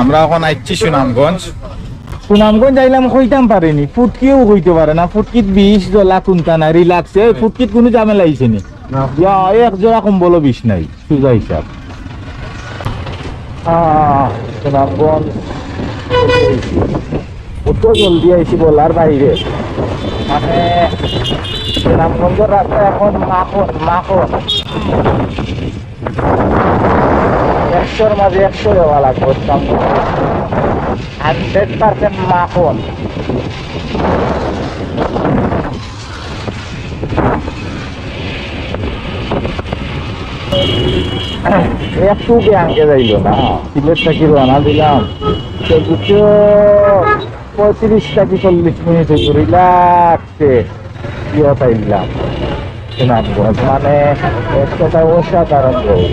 আমরা এখন আইছি সুনামগঞ্জ। সুনামগঞ্জ যাইলাম কইতাম পারেনি ফুটকিও কইতে পারে না ফুটকিত বিষ জলা কুন্তা না রিলাক্স এই ফুটকিত কোনো ঝামেলা আইছে নি। ইয়া, এক জোড়া কম্বলও বিষ নাই সুজা হিসাব। সুনামগঞ্জ। কত জলদি আইছি বলার বাইরে। মানে সুনামগঞ্জের রাস্তা এখন মাখন মাখন। একশোর মাঝে একশো দেওয়া লাগবে হান্ড্রেড পার্সেন্ট মাখন একটু ব্যাংকে যাইল না সিলেটটা কি রানা দিলাম। সেগুলো পঁয়ত্রিশ টাকি চল্লিশ মিনিট হইল রিল্যাক্সে ইয়ে পাইলাম। মানে এক অসাধারণ রোড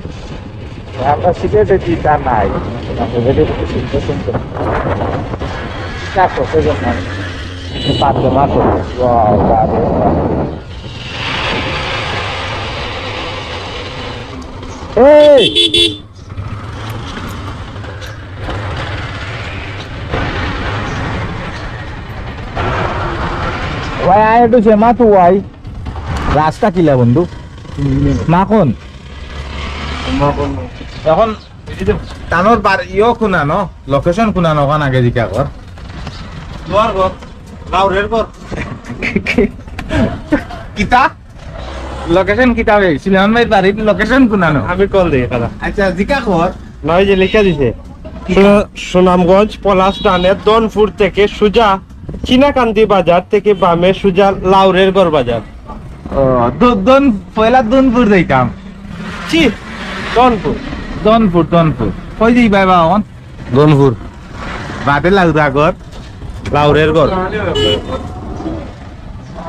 আমরা সিলেটে নাই আমাদের শুনতে শুনতে দেখো সেজন্য পাঁচশো মাত্র এই ওয়াই আয় একটু মাতু ওয়াই রাস্তা কিলা বন্ধু মাখন এখন টানোর বার ইও খুনানো লোকেশন খুনানো ওখান আগে জিকা কর দুয়ার ঘর লাউরের ঘর কিতা? লোকেশন কিতা হবে সিলেমান ভাই বাড়ির লোকেশন খুনানো আমি কল দিই কাদা আচ্ছা জিকা কর নয় যে লিখে দিছে। সুনামগঞ্জ পলাশ ডানের দনপুর থেকে সুজা চিনাকান্দি বাজার থেকে বামে সুজা লাউরের গড় বাজার ও দন পয়লা দনপুর যাইতাম। চি দনপুর। দনপুর দনপুর। কই যাই ভাই বাবা দনপুর। বাদে লাউরা আগত লাউরের গড়।